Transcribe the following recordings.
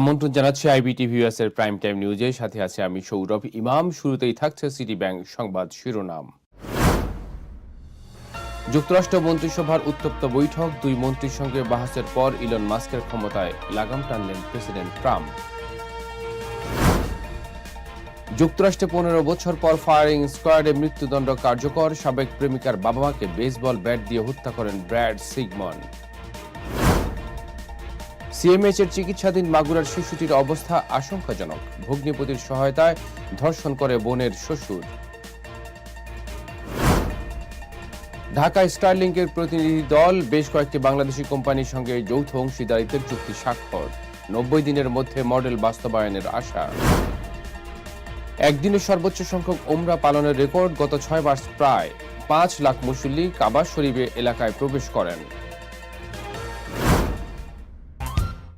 আমন্ত্রণ জানাচ্ছি আইবিটিভি এর প্রাইম টাইম নিউজে সাথে আছে আমি সৌরভ। ইমাম, শুরুতেই থাকছে সিটি ব্যাংক সংবাদ শিরোনাম। যুক্তরাষ্ট্র মন্ত্রিসভার উত্তপ্ত বৈঠক। দুই মন্ত্রীর সঙ্গে বাহাসের পর ইলন মাস্কের ক্ষমতায় লাগাম টানলেন প্রেসিডেন্ট ট্রাম্প। যুক্তরাষ্ট্রে পনেরো বছর পর ফায়ারিং স্কোয়াডে মৃত্যুদণ্ড কার্যকর। সাবেক প্রেমিকার বাবা মাকে বেসবল ব্যাট দিয়ে হত্যা করেন ব্র্যাড সিগমন। সিএমএইচ এর চিকিৎসাধীন মাগুরার শিশুটির অবস্থা আশঙ্কাজনক। ভগ্নিপতির সহায়তায় ধর্ষণ করে বোনের শ্বশুর। ঢাকা স্টারলিংকের প্রতিনিধি দল বেশ কয়েকটি বাংলাদেশি কোম্পানির সঙ্গে যৌথ অংশীদারিত্বের চুক্তি স্বাক্ষর। নব্বই দিনের মধ্যে মডেল বাস্তবায়নের আশা। একদিনে সর্বোচ্চ সংখ্যক ওমরা পালনের রেকর্ড গত ছয় মাস প্রায় পাঁচ লাখ মুসল্লি কাবা শরীফে এলাকায় প্রবেশ করেন।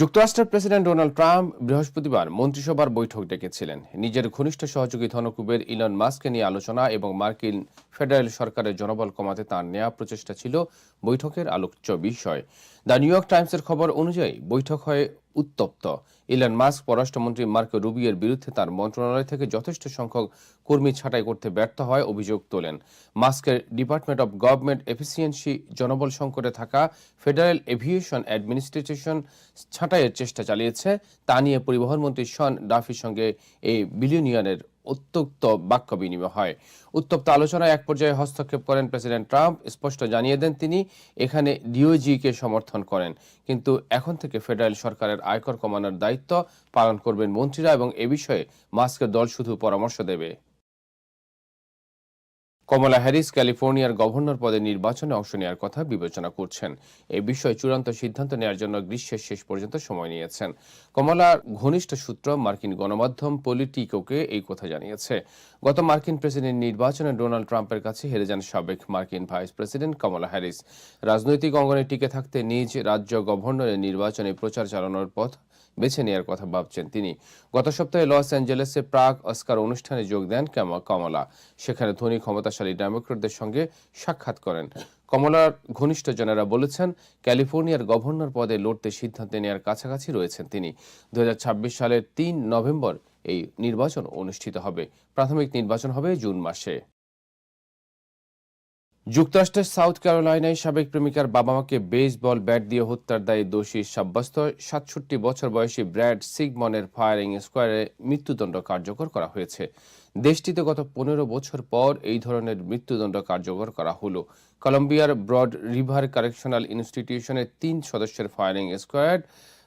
যুক্তরাষ্ট্রের প্রেসিডেন্ট ডোনাল্ড ট্রাম্প বৃহস্পতিবার মন্ত্রিসভার বৈঠক ডেকেছিলেন। নিজের ঘনিষ্ঠ সহযোগী ধনকুবের ইলন মাস্ককে নিয়ে আলোচনা এবং মার্কিন ফেডারেল সরকারের জনবল কমাতে তার নেয়া প্রচেষ্টা ছিল বৈঠকের আলোচ্য বিষয়। দ্য নিউ ইয়র্ক টাইমসের খবর অনুযায়ী বৈঠক হয়ে উত্তপ্ত। ইলন মাস্ক পররাষ্ট্রমন্ত্রী মার্কো রুবিয়ের বিরুদ্ধে তার মন্ত্রণালয় থেকে যথেষ্ট সংখ্যক কর্মী ছাঁটাই করতে ব্যর্থ হয় অভিযোগ তোলেন। মাস্কের ডিপার্টমেন্ট অব গভর্নমেন্ট এফিসিয়েন্সি জনবল সংকটে থাকা ফেডারেল এভিয়েশন অ্যাডমিনিস্ট্রেশন ছাঁটাইয়ের চেষ্টা চালিয়েছে। তা নিয়ে পরিবহন মন্ত্রী শন ডাফির সঙ্গে এই বিলিয়নিয়ানের উত্তপ্ত বাক্য বিনিময় হয়। উত্তপ্ত আলোচনায় এক পর্যায়ে হস্তক্ষেপ করেন প্রেসিডেন্ট ট্রাম্প। স্পষ্ট জানিয়ে দেন তিনি, এখানে ডিওজিকে সমর্থন করেন। কিন্তু এখন থেকে ফেডারেল সরকারের আয়কর কমানোর দায়িত্ব পালন করবেন মন্ত্রীরা এবং এ বিষয়ে মাস্কের দল শুধু পরামর্শ দেবে। কমলা হ্যারিস ক্যালিফোর্নিয়ার গভর্নর পদে নির্বাচনে অংশ নেওয়ার কথা বিবেচনা করছেন। এ বিষয়ে চূড়ান্ত সিদ্ধান্ত নেওয়ার জন্য গ্রীষ্মের শেষ পর্যন্ত সময় নিয়েছেন। কমলার ঘনিষ্ঠ সূত্র মার্কিন গণমাধ্যম পলিটিকোকে এই কথা জানিয়েছে। গত মার্কিন প্রেসিডেন্ট নির্বাচনে ডোনাল্ড ট্রাম্পের কাছে হেরে যান সাবেক মার্কিন ভাইস প্রেসিডেন্ট কমলা হ্যারিস। রাজনৈতিক অঙ্গনে টিকে থাকতে নিজ রাজ্য গভর্নরের নির্বাচনে প্রচার চালানোর পথ বেছে নেওয়ার কথা ভাবছেন তিনি। গত সপ্তাহে লস অ্যাঞ্জেলেসে প্রাক অস্কার অনুষ্ঠানে যোগ দেন কমলা। সেখানে ধনী ক্ষমতাশালী ডেমোক্রেটদের সঙ্গে সাক্ষাৎ করেন। কমলার ঘনিষ্ঠ ঘনিষ্ঠজনেরা বলেছেন, ক্যালিফোর্নিয়ার গভর্নর পদে লড়তে সিদ্ধান্ত নেওয়ার কাছাকাছি রয়েছেন তিনি। দু হাজার ছাব্বিশ সালের তিন নভেম্বর এই নির্বাচন অনুষ্ঠিত হবে। প্রাথমিক নির্বাচন হবে জুন মাসে। যুক্তরাষ্ট্রের সাউথ ক্যারোলাইনায় সাবেক প্রেমিকার বাবা মাকে বেসবল ব্যাট দিয়ে হত্যার দায়ে দোষী সাব্যস্ত সাতষট্টি বছর বয়সী ব্র্যাড সিগমনের ফায়ারিং স্কোয়ারে মৃত্যুদণ্ড কার্যকর করা হয়েছে। দেশটিতে গত পনেরো বছর পর এই ধরনের মৃত্যুদণ্ড কার্যকর করা হলো। কলম্বিয়ার ব্রড রিভার কারেকশনাল ইনস্টিটিউশনের তিন সদস্যের ফায়ারিং স্কোয়াড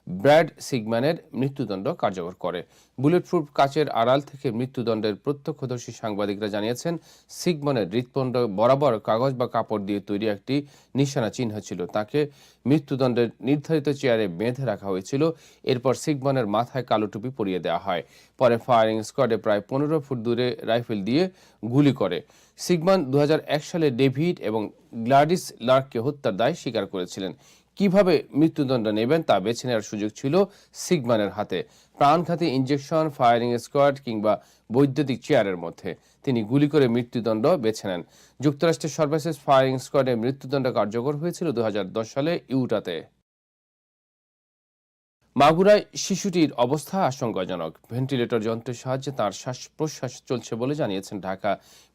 ব্র্যাড সিগম্যানের মৃত্যুদণ্ড কার্যকর করে। বুলেট প্রুফ কাচের আড়াল থেকে মৃত্যুদণ্ডের প্রত্যক্ষদর্শী সাংবাদিকরা জানিয়েছেন সিগমনের হৃৎপণ্ড বরাবর কাগজ বা কাপড় দিয়ে তৈরি একটি নিশানা চিহ্ন ছিল। তাকে মৃত্যুদণ্ডের নির্ধারিত চেয়ারে বেঁধে রাখা হয়েছিল। এরপর সিগমনের মাথায় কালো টুপি পরিয়ে দেওয়া হয়। পরে ফায়ারিং স্কোয়াডে প্রায় পনেরো ফুট দূরে রাইফেল দিয়ে গুলি করে। সিগমান দু হাজার এক সালে ডেভিড এবং গ্লাডিস লার্ককে হত্যার দায় স্বীকার করেছিলেন। কীভাবে মৃত্যুদণ্ড নেবেন তা বেছে নেওয়ার সুযোগ ছিল সিগমানের হাতে। প্রাণঘাতী ইঞ্জেকশন ফায়ারিং স্কোয়াড কিংবা বৈদ্যুতিক চেয়ারের মধ্যে। তিনি গুলি করে মৃত্যুদণ্ড বেছে নেন। যুক্তরাষ্ট্রের সর্বশেষ ফায়ারিং স্কোয়াডে মৃত্যুদণ্ড কার্যকর হয়েছিল দু হাজার দশ সালে ইউটাতে। মাগুরায় শিশুটির অবস্থা আশঙ্কাজনক। ভেন্টিলেটর যন্ত্রের সাহায্যে তার শ্বাস প্রশ্বাস চলছে বলে জানিয়েছেন ঢাকা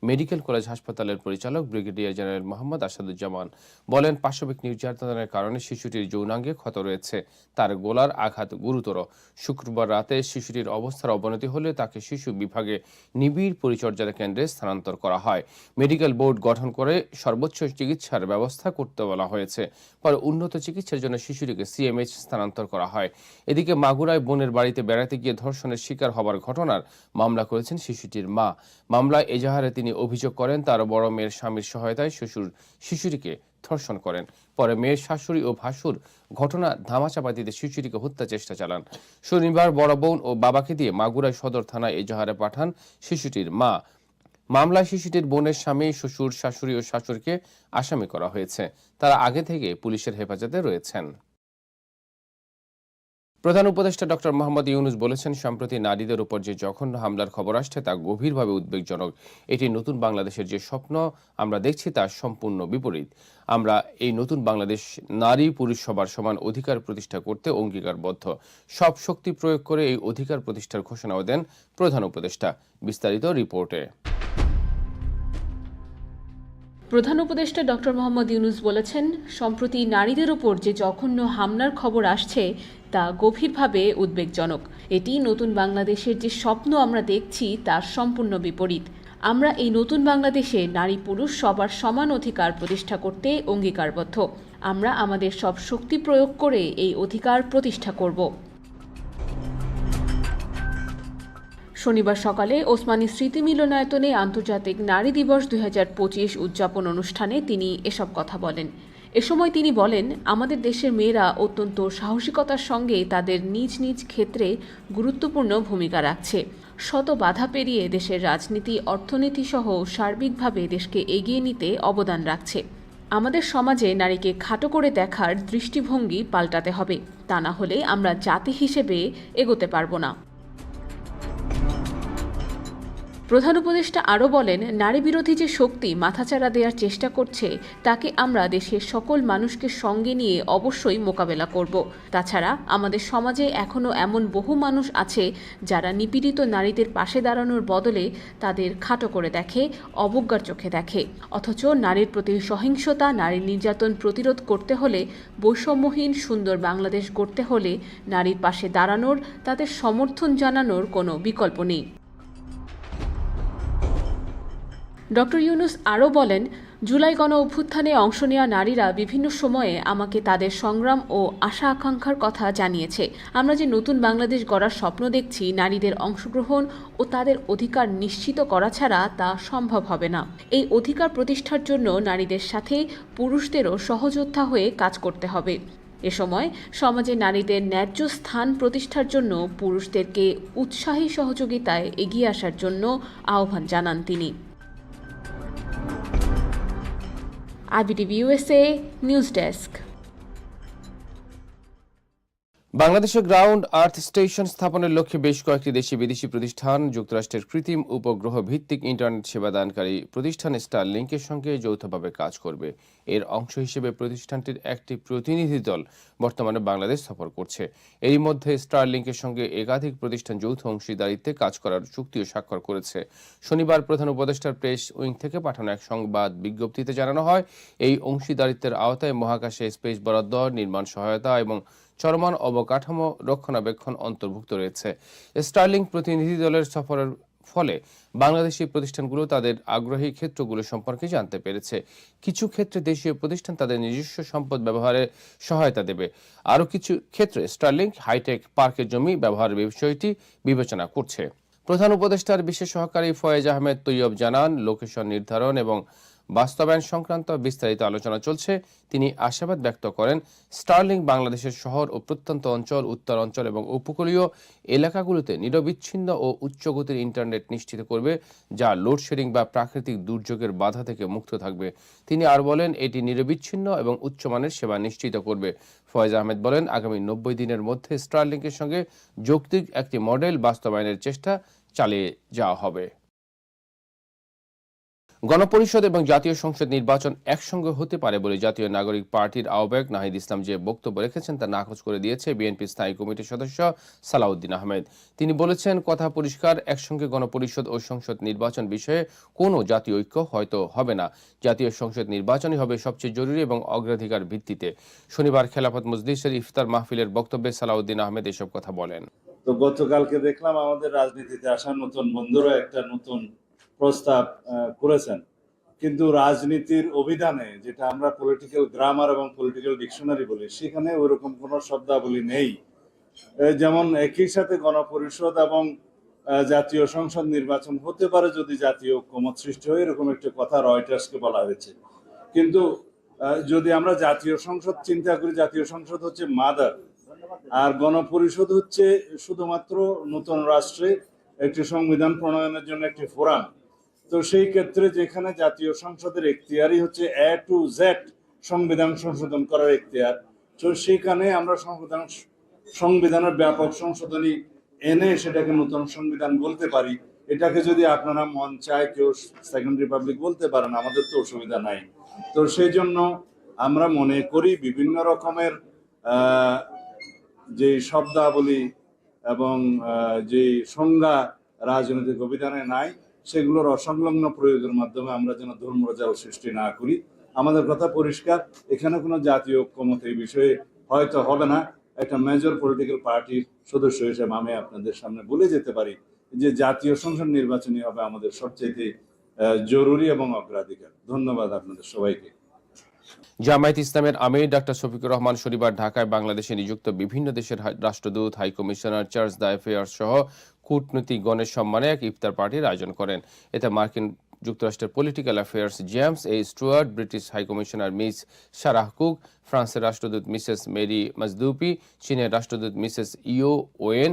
মেডিকেল কলেজ হাসপাতালের পরিচালক ব্রিগেডিয়ার জেনারেল মোহাম্মদ আসাদুজ্জামান। বলেন, পাশবিক নির্যাতনের কারণে শিশুটির যৌনাঙ্গে ক্ষত রয়েছে, তার গোলার আঘাত গুরুতর। শুক্রবার রাতে শিশুটির অবস্থার অবনতি হলে তাকে শিশু বিভাগে নিবিড় পরিচর্যার কেন্দ্রে স্থানান্তর করা হয়। মেডিকেল বোর্ড গঠন করে সর্বোচ্চ চিকিৎসার ব্যবস্থা করতে বলা হয়েছে, পরে উন্নত চিকিৎসার জন্য শিশুটিকে সিএমএইচ স্থানান্তর করা হয়। এদিকে মাগুরায় বোনের বাড়িতে বেড়াতে গিয়ে ধর্ষণের শিকার হবার ঘটনার মামলা করেছেন শিশুটির মা। মামলায় এজাহারে তিনি অভিযোগ করেন, তার বড় মেয়ের স্বামীর সহায়তায় শ্বশুর শিশুটিকে ধর্ষণ করেন। পরে মেয়ের শাশুড়ি ও ভাসুর ঘটনা ধামাচাপা দিতে শিশুটিকে হত্যা চেষ্টা চালান। শনিবার বড় বোন ও বাবাকে দিয়ে মাগুরায় সদর থানায় এজাহারে পাঠান শিশুটির মা। মামলায় শিশুটির বোনের স্বামী, শ্বশুর, শাশুড়ি ও শাশুড়িকে আসামি করা হয়েছে। তারা আগে থেকে পুলিশের হেফাজতে রয়েছেন। প্রধান উপদেষ্টা ডক্টর মোহাম্মদ ইউনুস বলেছেন, সম্প্রতি নারীদের উপর যে জঘন্য হামলার খবর আসছে, তা গভীরভাবে উদ্বেগজনক। এটি নতুন বাংলাদেশের যে স্বপ্ন আমরা দেখছি, তা সম্পূর্ণ বিপরীত। আমরা এই নতুন বাংলাদেশ নারী পুরুষ সবার সমান অধিকার প্রতিষ্ঠা করতে অঙ্গীকারবদ্ধ। সব শক্তি প্রয়োগ করে এই অধিকার প্রতিষ্ঠার ঘোষণাও দেন প্রধান উপদেষ্টা। বিস্তারিত রিপোর্টে। প্রধান উপদেষ্টা ডক্টর মোহাম্মদ ইউনুস বলেছেন, সম্প্রতি নারীদের ওপর যে জঘন্য হামলার খবর আসছে তা গভীরভাবে উদ্বেগজনক। এটি নতুন বাংলাদেশের যে স্বপ্ন আমরা দেখছি তার সম্পূর্ণ বিপরীত। আমরা এই নতুন বাংলাদেশে নারী পুরুষ সবার সমান অধিকার প্রতিষ্ঠা করতে অঙ্গীকারবদ্ধ। আমরা আমাদের সব শক্তি প্রয়োগ করে এই অধিকার প্রতিষ্ঠা করব। শনিবার সকালে ওসমানী স্মৃতি মিলনায়তনে আন্তর্জাতিক নারী দিবস দুই হাজার পঁচিশ উদযাপন অনুষ্ঠানে তিনি এসব কথা বলেন। এ সময় তিনি বলেন, আমাদের দেশের মেয়েরা অত্যন্ত সাহসিকতার সঙ্গে তাদের নিজ নিজ ক্ষেত্রে গুরুত্বপূর্ণ ভূমিকা রাখছে। শত বাধা পেরিয়ে দেশের রাজনীতি অর্থনীতি সহ সার্বিকভাবে দেশকে এগিয়ে নিতে অবদান রাখছে। আমাদের সমাজে নারীকে খাটো করে দেখার দৃষ্টিভঙ্গি পাল্টাতে হবে। তা না হলে আমরা জাতি হিসেবে এগোতে পারব না। প্রধান উপদেষ্টা আরও বলেন নারী বিরোধী যে শক্তি মাথাচাড়া দেওয়ার চেষ্টা করছে, তাকে আমরা দেশের সকল মানুষকে সঙ্গে নিয়ে অবশ্যই মোকাবেলা করব। তাছাড়া আমাদের সমাজে এখনও এমন বহু মানুষ আছে যারা নিপীড়িত নারীদের পাশে দাঁড়ানোর বদলে তাদের খাটো করে দেখে, অবজ্ঞার চোখে দেখে। অথচ নারীর প্রতি সহিংসতা, নারী নির্যাতন প্রতিরোধ করতে হলে, বৈষম্যহীন সুন্দর বাংলাদেশ গড়তে হলে, নারীর পাশে দাঁড়ানোর, তাদের সমর্থন জানানোর কোনো বিকল্প নেই। ডক্টর ইউনুস আরও বলেন, জুলাই গণ অভ্যুত্থানে অংশ নেওয়া নারীরা বিভিন্ন সময়ে আমাকে তাদের সংগ্রাম ও আশা আকাঙ্ক্ষার কথা জানিয়েছে। আমরা যে নতুন বাংলাদেশ গড়ার স্বপ্ন দেখছি, নারীদের অংশগ্রহণ ও তাদের অধিকার নিশ্চিত করা ছাড়া তা সম্ভব হবে না। এই অধিকার প্রতিষ্ঠার জন্য নারীদের সাথে পুরুষদেরও সহযোদ্ধা হয়ে কাজ করতে হবে। এ সময় সমাজে নারীদের ন্যায্য স্থান প্রতিষ্ঠার জন্য পুরুষদেরকে উৎসাহী সহযোগিতায় এগিয়ে আসার জন্য আহ্বান জানান তিনি। IBTV USA news desk. বাংলাদেশে গ্রাউন্ড আর্থ স্টেশন স্থাপনের লক্ষ্যে বেশ কয়েকটি দেশি বিদেশি প্রতিষ্ঠান, যুক্তরাষ্ট্রের কৃত্রিম উপগ্রহ ভিত্তিক ইন্টারনেট সেবা দানকারী প্রতিষ্ঠান স্টার লিঙ্কের সঙ্গে যৌথভাবে কাজ করবে। এর অংশ হিসেবে প্রতিষ্ঠানটির একটি প্রতিনিধি দল বর্তমানে বাংলাদেশ সফর করছে। এরই মধ্যে স্টার লিঙ্কের সঙ্গে একাধিক প্রতিষ্ঠান যৌথ অংশীদারিত্বে কাজ করার চুক্তিও স্বাক্ষর করেছে। শনিবার প্রধান উপদেষ্টার প্রেস উইং থেকে পাঠানো এক সংবাদ বিজ্ঞপ্তিতে জানানো হয়, এই অংশীদারিত্বের আওতায় মহাকাশে স্পেস বরাদ্দ, নির্মাণ সহায়তা এবং চলমান অবকাঠামো রক্ষণাবেক্ষণ অন্তর্ভুক্ত রয়েছে। স্টার্লিং প্রতিনিধি দলের সফরের ফলে বাংলাদেশি প্রতিষ্ঠানগুলো তাদের আগ্রহী ক্ষেত্রগুলো সম্পর্কে জানতে পেরেছে। কিছু ক্ষেত্রে দেশীয় প্রতিষ্ঠান তাদের নিজস্ব সম্পদ ব্যবহারে সহায়তা দেবে। আরও কিছু ক্ষেত্রে স্টার্লিং হাইটেক পার্কের জমি ব্যবহারের বিষয়টি বিবেচনা করছে। প্রধান উপদেষ্টার বিশেষ সহকারী ফয়েজ আহমেদ তৈয়ব জানান, লোকেশন নির্ধারণ এবং বাস্তবায়ন সংক্রান্ত বিস্তারিত আলোচনা চলছে। তিনি আশাবাদ ব্যক্ত করেন, স্টার্লিং বাংলাদেশের শহর ও প্রত্যন্ত অঞ্চল, উত্তর অঞ্চল এবং উপকূলীয় এলাকাগুলোতে নিরবিচ্ছিন্ন ও উচ্চগতির ইন্টারনেট নিশ্চিত করবে, যা লোডশেডিং বা প্রাকৃতিক দুর্যোগের বাধা থেকে মুক্ত থাকবে। তিনি আর বলেন, এটি নিরবিচ্ছিন্ন এবং উচ্চমানের সেবা নিশ্চিত করবে। ফয়েজ আহমেদ বলেন, আগামী নব্বই দিনের মধ্যে স্টারলিংকের সঙ্গে যৌক্তিক একটি মডেল বাস্তবায়নের চেষ্টা চালিয়ে যাওয়া হবে। গণপরিষদ এবং জাতীয় সংসদ নির্বাচন একসঙ্গে হতে পারে বলে জাতীয় নাগরিক পার্টির আহ্বায়ক নাহিদ ইসলাম যে বক্তব্য রেখেছেন তা নাকচ করে দিয়েছে বিএনপি স্থায়ী কমিটির সদস্য সালাউদ্দিন আহমেদ। তিনি বলেছেন, কথা পরিষ্কার, একসঙ্গে গণপরিষদ ও সংসদ নির্বাচন বিষয়ে কোনো জাতীয় ঐক্য হয়তো হবে না। জাতীয় সংসদ নির্বাচনই হবে সবচেয়ে জরুরি এবং অগ্রাধিকার ভিত্তিতে। শনিবার খেলাফত মজলিসের ইফতার মাহফিলের বক্তব্যে সালাউদ্দিন আহমেদ এসব কথা বলেন। তো গতকালকে দেখলাম আমাদের রাজনীতিতে আসা নতুন বন্ধুরা একটা নতুন প্রস্তাব করেছেন। কিন্তু রাজনীতির অভিধানে যেটা আমরা পলিটিক্যাল গ্রামার এবং পলিটিক্যাল ডিকশনারি বলি, সেখানে ওরকম কোনো শব্দাবলী নেই। যেমন একই সাথে গণপরিষদ এবং জাতীয় সংসদ নির্বাচন হতে পারে যদি জাতীয় ঐক্যমত সৃষ্টি হয়, এরকম একটা কথা রয়টার্সকে বলা হয়েছে। কিন্তু যদি আমরা জাতীয় সংসদ চিন্তা করি, জাতীয় সংসদ হচ্ছে মাদার, আর গণপরিষদ হচ্ছে শুধুমাত্র নতুন রাষ্ট্রে একটি সংবিধান প্রণয়নের জন্য একটি ফোরাম। তো সেই ক্ষেত্রে যেখানে জাতীয় সংসদের এখতিয়ারই হচ্ছে এ টু জেড সংবিধান সংশোধন করার এখতিয়ার, তো সেখানে আমরা সংবিধান সংবিধানের ব্যাপক সংশোধনী এনে সেটাকে নতুন সংবিধান বলতে পারি। এটাকে যদি আপনারা মন চায় কেউ সেকেন্ড রিপাবলিক বলতে পারেন, আমাদের তো অসুবিধা নাই। তো সেই জন্য আমরা মনে করি বিভিন্ন রকমের যে শব্দাবলী এবং যে সংজ্ঞা রাজনৈতিক অভিধানে নাই সেগুলোর অসংলগ্ন প্রয়োগের মাধ্যমে আমরা যেন ধর্মরাজাল সৃষ্টি না করি। আমাদের কথা পরিষ্কার। এখানে কোনো জাতীয় ঐক্যমত এই বিষয়ে হয়তো হবে না। একটা মেজর পলিটিক্যাল পার্টির সদস্য হিসেবে আমি আপনাদের সামনে বলে যেতে পারি যে জাতীয় সংসদ নির্বাচনই হবে আমাদের সবচেয়ে জরুরি এবং অগ্রাধিকার। ধন্যবাদ আপনাদের সবাইকে। জামায়াত ইসলামের আমির ডাক্তার শফিকুর রহমান শনিবার ঢাকায় বাংলাদেশে নিযুক্ত বিভিন্ন দেশের রাষ্ট্রদূত, high commissioner, chargé d'affaires সহ কূটনীতিকগণের সম্মানে এক ইফতার পার্টির আয়োজন করেন। এতে মার্কিন যুক্তরাষ্ট্রের political affairs James A Stuart, British high commissioner Miss Sarah Cook, ফ্রান্সের রাষ্ট্রদূত মিসেস মেরি মাজদুপি, চীনের রাষ্ট্রদূত মিসেস ইও ওয়েন,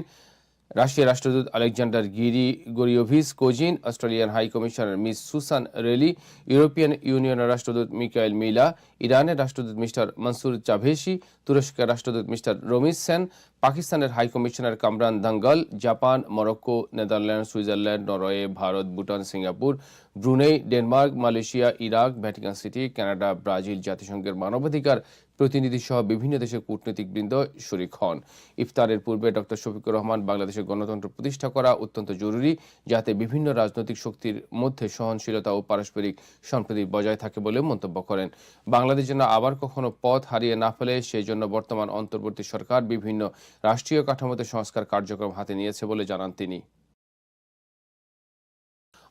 রাশিয়ার রাষ্ট্রদূত Alexander Grigoryevich Kozin, Australian high commissioner Miss Susan Ryle, European ইউনিয়নের রাষ্ট্রদূত মিকাইল মিলা, ইরানের রাষ্ট্রদূত মিস্টার মনসুর চাভেসি তুরস্কের রাষ্ট্রদূত মিস্টার রমিজ সেন পাকিস্তানের high commissioner Kamran Dangal, Japan, Morocco Netherland Switzerland, Norway, Bharat, Bhutan, Singapore, Brunei, Denmark, Malaysia, Iraq, Vatican City, Canada, Brazil, জাতিসংঘের মানবাধিকার প্রতিনিধি সহ বিভিন্ন দেশের কূটনীতিকবৃন্দ শরিক হন। ইফতারের পূর্বে ডক্টর শফিকুর রহমান বাংলাদেশের গণতন্ত্র প্রতিষ্ঠা করা অত্যন্ত জরুরি, যাতে বিভিন্ন রাজনৈতিক শক্তির মধ্যে সহনশীলতা ও পারস্পরিক সম্প্রীতি বজায় থাকে বলে মন্তব্য করেন। বাংলাদেশ যেন আবার কখনো পথ হারিয়ে না ফেলে সেই জন্য বর্তমান অন্তর্বর্তী সরকার বিভিন্ন রাষ্ট্রীয় কাঠামোতে সংস্কার কার্যক্রম হাতে নিয়েছে বলে জানান তিনি।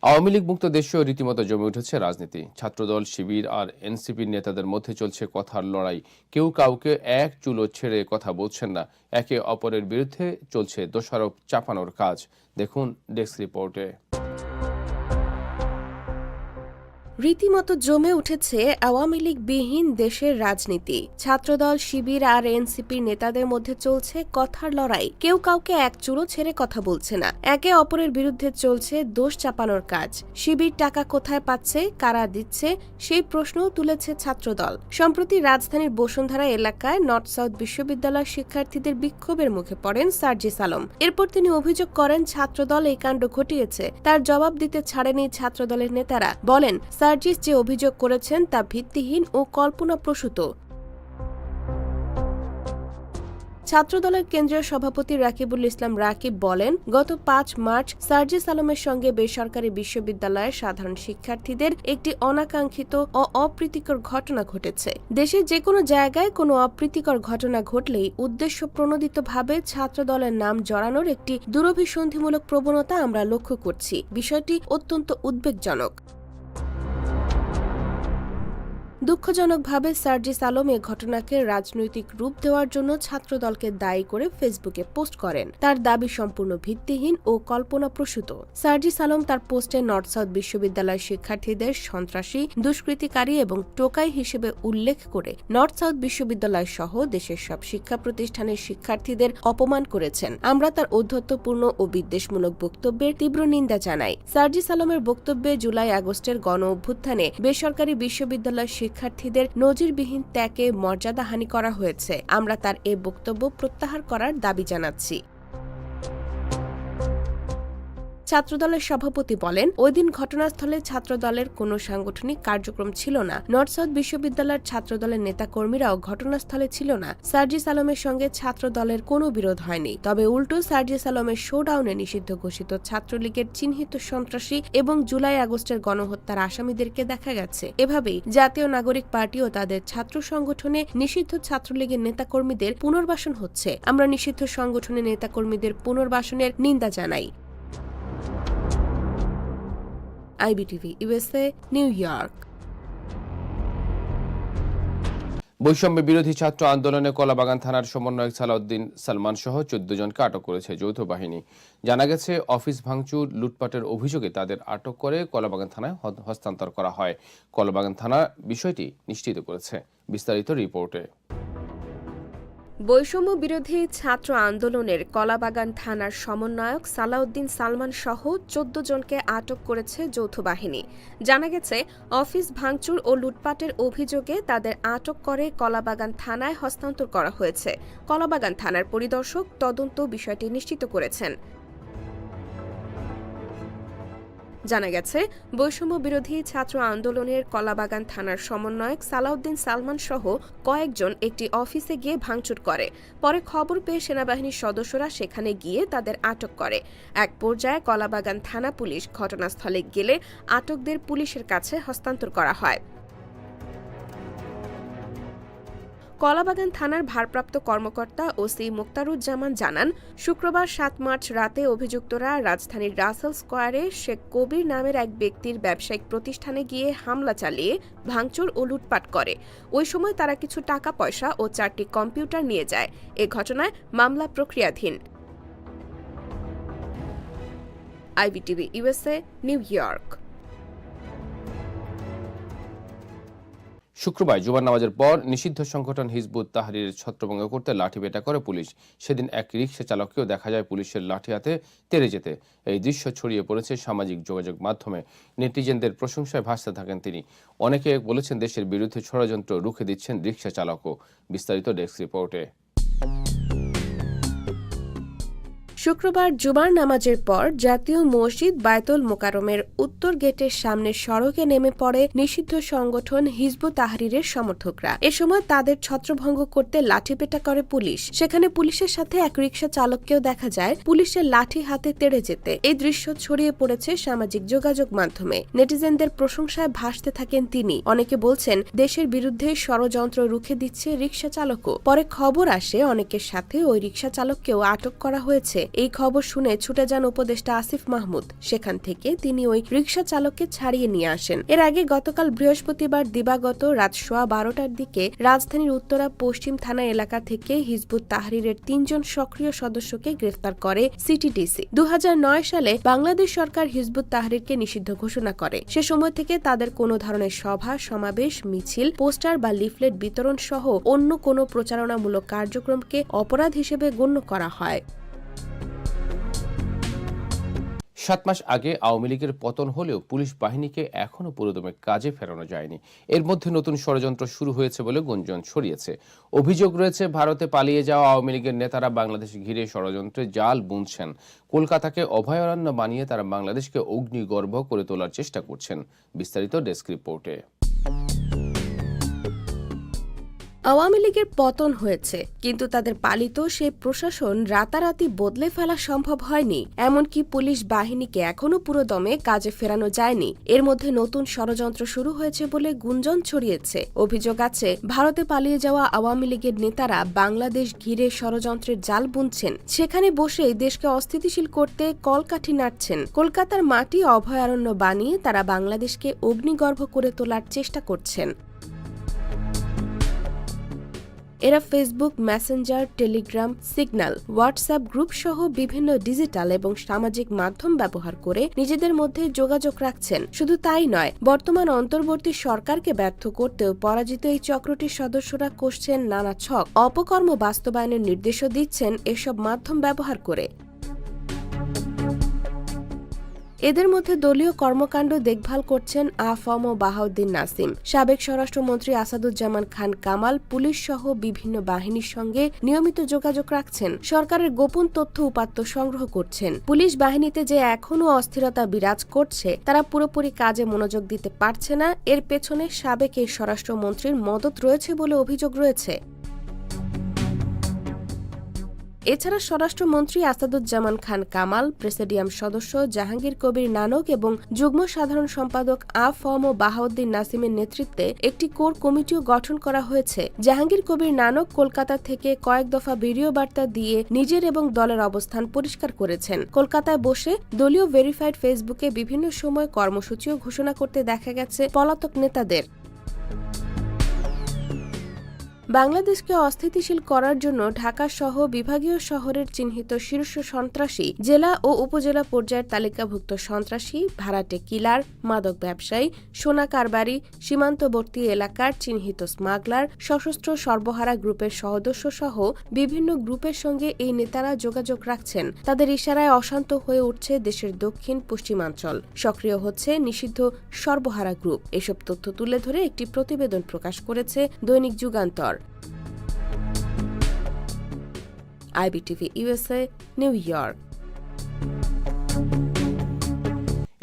আওয়ামী লীগ মুক্ত দেশেও রীতিমতো জমে উঠেছে রাজনীতি। ছাত্রদল, শিবির আর এনসিপির নেতাদের মধ্যে চলছে কথার লড়াই। কেউ কাউকে এক চুলো ছেড়ে কথা বলছেন না। একে অপরের বিরুদ্ধে চলছে দোষারোপ, চাপানোর কাজ। দেখুন ডেস্ক রিপোর্টে। রীতিমতো জমে উঠেছে আওয়ামী লীগ বিহীন দেশের রাজনীতি। ছাত্রদল, শিবির আর এনসিপির নেতাদের মধ্যে চলছে কথার লড়াই। কেউ কাউকে এক চুলো ছেড়ে কথা বলছে না। একে অপরের বিরুদ্ধে চলছে দোষ চাপানোর কাজ। শিবির টাকা কোথায় পাচ্ছে, কারা দিচ্ছে, সেই প্রশ্নও তুলেছে ছাত্রদল। সম্প্রতি রাজধানীর বসুন্ধরা এলাকায় নর্থ সাউথ বিশ্ববিদ্যালয়ের শিক্ষার্থীদের বিক্ষোভের মুখে পড়েন সার্জিস আলম। এরপর তিনি অভিযোগ করেন, ছাত্রদল এই কাণ্ড ঘটিয়েছে। তার জবাব দিতে ছাড়েনি ছাত্রদলের নেতারা। বলেন সার্জিস যে অভিযোগ করেছেন তা ভিত্তিহীন ও কল্পনাপ্রসূত। ছাত্রদলের কেন্দ্রীয় সভাপতি রাকিবুল ইসলাম রাকিব বলেন, গত পাঁচ মার্চ সার্জিস আলমের সঙ্গে বেসরকারি বিশ্ববিদ্যালয়ের সাধারণ শিক্ষার্থীদের একটি অনাকাঙ্ক্ষিত ও অপ্রীতিকর ঘটনা ঘটেছে। দেশের যে কোনো জায়গায় কোনো অপ্রীতিকর ঘটনা ঘটলেই উদ্দেশ্য প্রণোদিতভাবে ছাত্রদলের নাম জড়ানোর একটি দুরভিসন্ধিমূলক প্রবণতা আমরা লক্ষ্য করছি। বিষয়টি অত্যন্ত উদ্বেগজনক। দুঃখজনকভাবে সার্জিস আলম এ ঘটনাকে রাজনৈতিক রূপ দেওয়ার জন্য ছাত্রদলকে দায়ী করে ফেসবুকে পোস্ট করেন। তার দাবি সম্পূর্ণ ভিত্তিহীন ও কল্পনাপ্রসূত। সার্জিস আলম তার পোস্টে নর্থ সাউথ বিশ্ববিদ্যালয়ের শিক্ষার্থীদের সন্ত্রাসী, দুষ্কৃতিকারী এবং টোকাই হিসেবে উল্লেখ করে নর্থ সাউথ বিশ্ববিদ্যালয় সহ দেশের সব শিক্ষা প্রতিষ্ঠানের শিক্ষার্থীদের অপমান করেছেন। আমরা তার ঔদ্ধত্যপূর্ণ ও বিদ্বেষমূলক বক্তব্যের তীব্র নিন্দা জানাই। সার্জিস আলমের বক্তব্যে জুলাই আগস্টের গণ অভ্যুত্থানে বেসরকারি বিশ্ববিদ্যালয়ের শিক্ষার্থীদের নজিরবিহীন ত্যাগে মর্যাদাহানি করা হয়েছে। আমরা তার এ বক্তব্য প্রত্যাহার করার দাবি জানাচ্ছি। ছাত্রদলের সভাপতি বলেন, ওই দিন ঘটনাস্থলে ছাত্রদলের কোনো সাংগঠনিক কার্যক্রম ছিল না। নর্থ সাউথ বিশ্ববিদ্যালয়ের ছাত্রদলের নেতাকর্মীরাও ঘটনাস্থলে ছিল না। সার্জিস আলমের সঙ্গে ছাত্রদলের কোনো বিরোধ হয়নি। তবে উল্টো সার্জিস আলমের শোডাউনে নিষিদ্ধ ঘোষিত ছাত্রলীগের চিহ্নিত সন্ত্রাসী এবং জুলাই আগস্টের গণহত্যার আসামিদেরকে দেখা গেছে। এভাবেই জাতীয় নাগরিক পার্টিও তাদের ছাত্র সংগঠনে নিষিদ্ধ ছাত্রলীগের নেতাকর্মীদের পুনর্বাসন হচ্ছে। আমরা নিষিদ্ধ সংগঠনের নেতাকর্মীদের পুনর্বাসনের নিন্দা জানাই। IBTV, USA, New York. বৈষম্য বিরোধী ছাত্র আন্দোলনে কলাবাগান থানার সমন্বয়ক সালাউদ্দিন সালমান সহ চোদ্দ জনকে আটক করেছে যৌথ বাহিনী। জানা গেছে, অফিস ভাঙচুর, লুটপাটের অভিযোগে তাদের আটক করে কলাবাগান থানায় হস্তান্তর করা হয়। কলাবাগান থানা বিষয়টি নিশ্চিত করেছে। বিস্তারিত রিপোর্টে। বৈষম্য বিরোধী ছাত্র আন্দোলনের কলাবাগান থানার সমন্বয়ক সালাউদ্দিন সালমান সহ চোদ্দ জনকে আটক করেছে যৌথ বাহিনী। জানা গেছে, অফিস ভাঙচুর ও লুটপাটের অভিযোগে তাদের আটক করে কলাবাগান থানায় হস্তান্তর করা হয়েছে। কলাবাগান থানার পরিদর্শক তদন্ত বিষয়টি নিশ্চিত করেছেন। জানা গেছে বৈষম্য বিরোধী ছাত্র আন্দোলনের কলাবাগান থানার সমন্বয়ক সালাউদ্দিন সালমান সহ কয়েকজন একটি অফিসে গিয়ে ভাঙচুর করে। পরে খবর পেয়ে সেনাবাহিনীর সদস্যরা সেখানে গিয়ে তাদের আটক করে। এক পর্যায়ে কলাবাগান থানা পুলিশ ঘটনাস্থলে গেলে আটকদের পুলিশের কাছে হস্তান্তর করা হয়। কলাবাগান থানার ভারপ্রাপ্ত কর্মকর্তা ওসি মোক্তারুজ্জামান জানান, শুক্রবার সাত মার্চ রাতে অভিযুক্তরা রাজধানীর রাসেল স্কোয়ারে শেখ কবির নামের এক ব্যক্তির ব্যবসায়িক প্রতিষ্ঠানে গিয়ে হামলা চালিয়ে ভাঙচুর ও লুটপাট করে। ওই সময় তারা কিছু টাকা, পয়সা ও চারটি কম্পিউটার নিয়ে যায়। এ ঘটনায় মামলা প্রক্রিয়াধীন। IBTV USA New York. শুক্রবার জুমার নামাজের পর নিষিদ্ধ সংগঠন হিজবুত তাহরির ছত্রভঙ্গ করতে লাঠি বেটা করে পুলিশ। সেদিন এক রিক্সা চালককেও দেখা যায় পুলিশের লাঠি হাতে তেরে যেতে। এই দৃশ্য ছড়িয়ে পড়েছে সামাজিক যোগাযোগ মাধ্যমে। নেটিজেনদের প্রশংসায় ভাসতে থাকেন তিনি। অনেকে বলেছেন দেশের বিরুদ্ধে ষড়যন্ত্র রুখে দিচ্ছেন রিক্সা চালকও। বিস্তারিত ডেস্ক রিপোর্টে। শুক্রবার জুমার নামাজের পর জাতীয় মসজিদ বায়তুল মোকারমের উত্তর গেটের সামনে সড়কে নেমে পড়ে নিষিদ্ধ সংগঠন হিজবু তাহরিরের সমর্থকরা। এ সময় তাদের ছত্রভঙ্গ করতে লাঠিপেটা করে পুলিশ। সেখানে পুলিশের সাথে এক রিক্সা চালককেও দেখা যায়। পুলিশের লাঠি হাতে তেড়ে যেতে। এই দৃশ্য ছড়িয়ে পড়েছে সামাজিক যোগাযোগ মাধ্যমে। নেটিজেনদের প্রশংসায় ভাসতে থাকেন তিনি। অনেকে বলছেন, দেশের বিরুদ্ধে ষড়যন্ত্র রুখে দিচ্ছে রিক্সা চালকও। পরে খবর আসে অনেকের সাথে ওই রিক্সা চালককেও আটক করা হয়েছে। এই খবর শুনে ছুটে যান উপদেষ্টা আসিফ মাহমুদ। সেখান থেকে তিনি ওই রিক্সা চালককে ছাড়িয়ে নিয়ে আসেন। এর আগে গতকাল বৃহস্পতিবার দিবাগত রাত সোয়া বারোটার দিকে রাজধানীর উত্তরা পশ্চিম থানা এলাকা থেকে হিজবুত তাহরিরের তিনজন সক্রিয় সদস্যকে গ্রেফতার করে সিটিডিসি। দু হাজার নয় সালে বাংলাদেশ সরকার হিজবুত তাহরিরকে নিষিদ্ধ ঘোষণা করে। সে সময় থেকে তাদের কোনো ধরনের সভা, সমাবেশ, মিছিল, পোস্টার বা লিফলেট বিতরণ সহ অন্য কোনো প্রচারণামূলক কার্যক্রমকে অপরাধ হিসেবে গণ্য করা হয়। সাত মাস আগে আওয়ামী লীগের পতন হলেও পুলিশ বাহিনীকে এখনও পুরোদমে কাজে ফেরানো যায়নি। এর মধ্যে নতুন ষড়যন্ত্র শুরু হয়েছে বলে গুঞ্জন ছড়িয়েছে। অভিযোগ রয়েছে, ভারতে পালিয়ে যাওয়া আওয়ামী লীগের নেতারা বাংলাদেশ ঘিরে ষড়যন্ত্রে জাল বুনছেন। কলকাতাকে অভয়ারণ্য বানিয়ে তারা বাংলাদেশকে অগ্নিগর্ভ করে তোলার চেষ্টা করছেন। বিস্তারিত ডেস্ক রিপোর্টে। আওয়ামী লীগের পতন হয়েছে, কিন্তু তাদের পালিত সেই প্রশাসন রাতারাতি বদলে ফেলা সম্ভব হয়নি। এমনকি পুলিশ বাহিনীকে এখনও পুরো দমে কাজে ফেরানো যায়নি। এর মধ্যে নতুন ষড়যন্ত্র শুরু হয়েছে বলে গুঞ্জন ছড়িয়েছে। অভিযোগ আছে, ভারতে পালিয়ে যাওয়া আওয়ামী লীগের নেতারা বাংলাদেশ ঘিরে ষড়যন্ত্রের জাল বুনছেন। সেখানে বসেই দেশকে অস্থিতিশীল করতে কলকাঠি নাড়ছেন। কলকাতার মাটি অভয়ারণ্য বানিয়ে তারা বাংলাদেশকে অগ্নিগর্ভ করে তোলার চেষ্টা করছেন। এরা Facebook Messenger Telegram Signal WhatsApp group সহ বিভিন্ন ডিজিটাল এবং সামাজিক মাধ্যম ব্যবহার করে নিজেদের মধ্যে যোগাযোগ রাখছেন। শুধু তাই নয়, বর্তমান অন্তর্বর্তী সরকারকে ব্যর্থ করতেও পরাজিত এই চক্রটির সদস্যরা কষছেন নানা ছক। অপকর্ম বাস্তবায়নের নির্দেশও দিচ্ছেন এসব মাধ্যম ব্যবহার করে। এদের মধ্যে দলীয় কর্মকাণ্ড দেখভাল করছেন আফম ও বাহাউদ্দিন নাসিম। সাবেক স্বরাষ্ট্রমন্ত্রী আসাদুজ্জামান খান কামাল পুলিশ সহ বিভিন্ন বাহিনীর সঙ্গে নিয়মিত যোগাযোগ রাখছেন। সরকারের গোপন তথ্য উপাত্ত সংগ্রহ করছেন। পুলিশ বাহিনীতে যে এখনও অস্থিরতা বিরাজ করছে, তারা পুরোপুরি কাজে মনোযোগ দিতে পারছে না। এর পেছনে সাবেক এই স্বরাষ্ট্রমন্ত্রীর মদত রয়েছে বলে অভিযোগ রয়েছে। এছাড়া স্বরাষ্ট্রমন্ত্রী আসাদুজ্জামান খান কামাল, প্রেসিডিয়াম সদস্য জাহাঙ্গীর কবির নানক এবং যুগ্ম সাধারণ সম্পাদক আ ফম ও বাহাউদ্দিন নাসিমের নেতৃত্বে একটি কোর কমিটিও গঠন করা হয়েছে। জাহাঙ্গীর কবির নানক কলকাতা থেকে কয়েক দফা ভিডিও বার্তা দিয়ে নিজের এবং দলের অবস্থান পরিষ্কার করেছেন। কলকাতায় বসে দলীয় ভেরিফাইড ফেসবুকে বিভিন্ন সময় কর্মসূচিও ঘোষণা করতে দেখা গেছে পলাতক নেতাদের। বাংলাদেশকে অস্থিতিশীল করার জন্য ঢাকা সহ বিভাগীয় শহরের চিহ্নিত শীর্ষ সন্ত্রাসী জেলা ও উপজেলা পর্যায়ের তালিকাভুক্ত সন্ত্রাসী ভাড়াটে কিলার, মাদক ব্যবসায়ী, সোনা কারবারি, সীমান্তবর্তী এলাকার চিহ্নিত স্মাগলার, সশস্ত্র সর্বহারা গ্রুপের সদস্য সহ বিভিন্ন গ্রুপের সঙ্গে এই নেতারা যোগাযোগ রাখছেন। তাদের ইশারায় অশান্ত হয়ে উঠছে দেশের দক্ষিণ পশ্চিমাঞ্চল। সক্রিয় হচ্ছে নিষিদ্ধ সর্বহারা গ্রুপ। এসব তথ্য তুলে ধরে একটি প্রতিবেদন প্রকাশ করেছে দৈনিক Jugantor. IBTV USA New York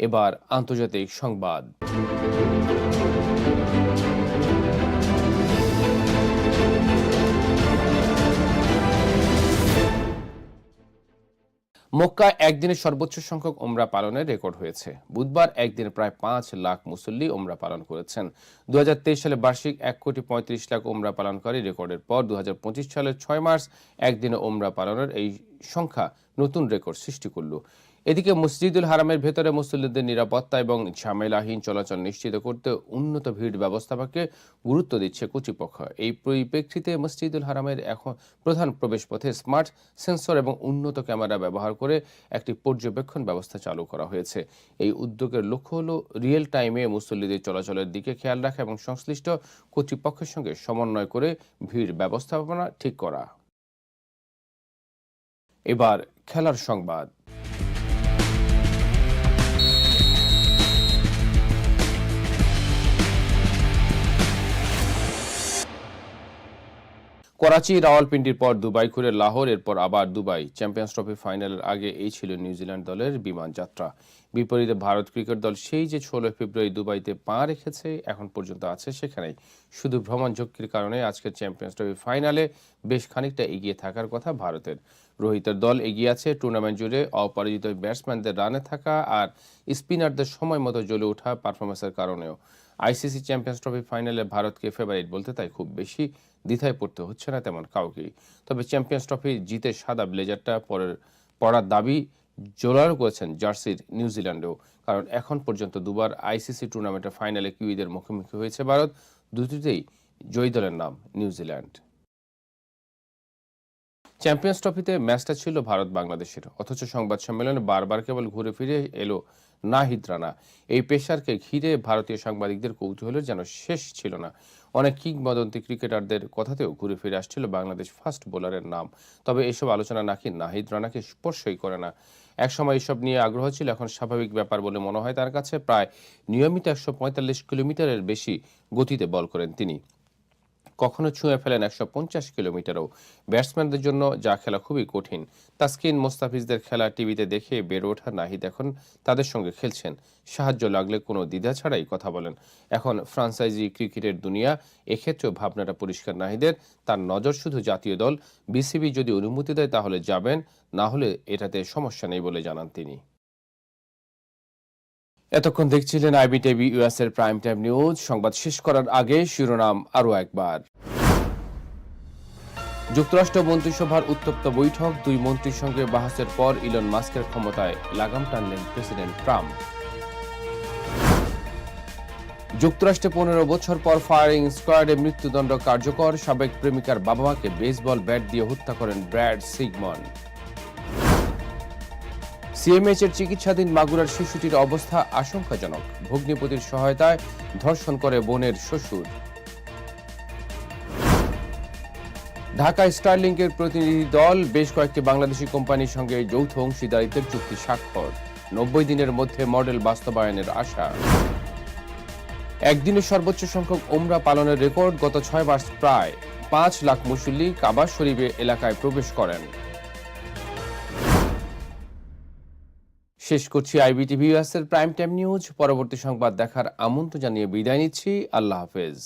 এবার আন্তর্জাতিক সংবাদ। মক্কা একদিনে সর্বোচ্চ সংখ্যক ওমরা পালনের রেকর্ড হয়েছে। বুধবার একদিনে প্রায় পাঁচ লাখ মুসল্লি ওমরা পালন করেছেন। দুই হাজার তেইশ সালে বার্ষিক এক কোটি পঁয়ত্রিশ লাখ ওমরা পালনকারী রেকর্ডের পর দু সালের ছয় মার্চ একদিনে ওমরা পালনের এই সংখ্যা নতুন রেকর্ড সৃষ্টি করল। এদিকে মসজিদুল হারামের ভেতরে মুসল্লিদের নিরাপত্তা এবং ঝামেলাহীন চলাচল নিশ্চিত করতে উন্নত ভিড় ব্যবস্থাপনাকে গুরুত্ব দিচ্ছে কর্তৃপক্ষ। এই পরিপ্রেক্ষিতে মসজিদুল হারামের এখন প্রধান প্রবেশপথে স্মার্ট সেন্সর এবং উন্নত ক্যামেরা ব্যবহার করে একটি পর্যবেক্ষণ ব্যবস্থা চালু করা হয়েছে। এই উদ্যোগের লক্ষ্য হল রিয়েল টাইমে মুসল্লিদের চলাচলের দিকে খেয়াল রাখা এবং সংশ্লিষ্ট কর্তৃপক্ষের সঙ্গে সমন্বয় করে ভিড় ব্যবস্থাপনা ঠিক করা। এবার খেলার সংবাদ। করাচি, রাওয়ালপিন্ডির পর দুবাই ঘুরে লাহোর, এরপর আবার দুবাই। চ্যাম্পিয়ন্স ট্রফি ফাইনালের আগে এই ছিল নিউজিল্যান্ড দলের বিমান যাত্রা। বিপরীতে ভারত ক্রিকেট দল সেই যে ষোলোই ফেব্রুয়ারি দুবাইতে পা রেখেছে, এখন পর্যন্ত আছে সেখানেই। শুধু ভ্রমণ ঝক্কির কারণে আজকের চ্যাম্পিয়ন্স ট্রফি ফাইনালে বেশ খানিকটা এগিয়ে থাকার কথা ভারতের। রোহিতের দল এগিয়ে আছে টুর্নামেন্ট জুড়ে অপরাজিত ব্যাটসম্যানদের রানে থাকা আর স্পিনারদের সময় মতো জ্বলে ওঠা পারফরমেন্সের কারণেও। আইসিসি চ্যাম্পিয়ন্স ট্রফি ফাইনালে ভারতকে ফেভারিট বলতে তাই খুব বেশি দ্বিধায় পড়তে হচ্ছে না তেমন কাউকেই। তবে চ্যাম্পিয়ন্স ট্রফি জিতে সাদা ব্লেজারটা পরের, পড়ার দাবি জোরালো করেছেন জার্সির নিউজিল্যান্ডেও কারণ এখন পর্যন্ত দুবার আইসিসি টুর্নামেন্টের ফাইনালে কিউইদের মুখোমুখি হয়েছে ভারত, দুটিতেই জয়ী দলের নাম নিউজিল্যান্ড চ্যাম্পিয়ন্স ট্রফিতে ম্যাচটা ছিল ভারত বাংলাদেশের অথচ সংবাদ সম্মেলনে বারবার কেবল ঘুরে ফিরে এলো নাহিদ রানা। এই পেশারকে ঘিরে ভারতীয় সাংবাদিকদের কৌতূহলের যেন শেষ ছিল না। অনেক কিংবদন্তি ক্রিকেটারদের কথাতেও ঘুরে ফিরে আসছিল বাংলাদেশ ফাস্ট বোলারের নাম। তবে এসব আলোচনা নাকি নাহিদ রানাকে স্পর্শই করে না। একসময় এসব নিয়ে আগ্রহ ছিল, এখন স্বাভাবিক ব্যাপার বলে মনে হয় তার কাছে। প্রায় নিয়মিত একশো পঁয়তাল্লিশ কিলোমিটারের বেশি গতিতে বল করেন তিনি। কখনো ছুঁয়ে ফেলেন একশো পঞ্চাশ কিলোমিটারও। ব্যাটসম্যানদের জন্য যা খেলা খুবই কঠিন। তাসকিন মোস্তাফিজদের খেলা টিভিতে দেখে বেড়ে ওঠা নাহিদ এখন তাদের সঙ্গে খেলছেন। সাহায্য লাগলে কোনো দ্বিধা ছাড়াই কথা বলেন। এখন ফ্রান্সাইজি ক্রিকেটের দুনিয়া, এক্ষেত্রেও ভাবনাটা পরিষ্কার নাহিদের। তার নজর শুধু জাতীয় দল। বিসিবি যদি অনুমতি দেয় তাহলে যাবেন, না হলে এটাতে সমস্যা নেই বলে জানান তিনি। এতক্ষণ দেখছিলেন আইবি টিভি ইউএস এর প্রাইম টাইম নিউজ। সংবাদ শেষ করার আগে শিরোনাম আরও একবার। যুক্তরাষ্ট্র মন্ত্রিসভার উত্তপ্ত বৈঠক, দুই মন্ত্রীর সঙ্গে বাহাসের পর ইলন মাস্কের ক্ষমতায় লাগাম টানলেন প্রেসিডেন্ট ট্রাম্প। যুক্তরাষ্ট্রে পনেরো বছর পর ফায়ারিং স্কোয়াডে মৃত্যুদণ্ড কার্যকর। সাবেক প্রেমিকার বাবা মাকে বেসবল ব্যাট দিয়ে হত্যা করেন ব্র্যাড সিগমন। সিএমএইচ এর চিকিৎসাধীন মাগুরার শিশুটির অবস্থা আশঙ্কাজনক। ভগ্নিপতির সহায়তায় ধর্ষণ করে বোনের শ্বশুর। ঢাকায় স্টারলিংকের প্রতিনিধি দল বেশ কয়েকটি বাংলাদেশি কোম্পানির সঙ্গে যৌথ অংশীদারিত্বের চুক্তি স্বাক্ষর। নব্বই দিনের মধ্যে মডেল বাস্তবায়নের আশা। একদিনে সর্বোচ্চ সংখ্যক ওমরা পালনের রেকর্ড গত ছয় মাস প্রায় পাঁচ লাখ মুসল্লি কাবা শরীফে এলাকায় প্রবেশ করেন। শেষ করছি আইবিটিভি এর প্রাইম টাইম নিউজ পরবর্তী সংবাদ দেখার আমন্ত্রণ জানিয়ে বিদায় নিচ্ছি। আল্লাহ হাফেজ।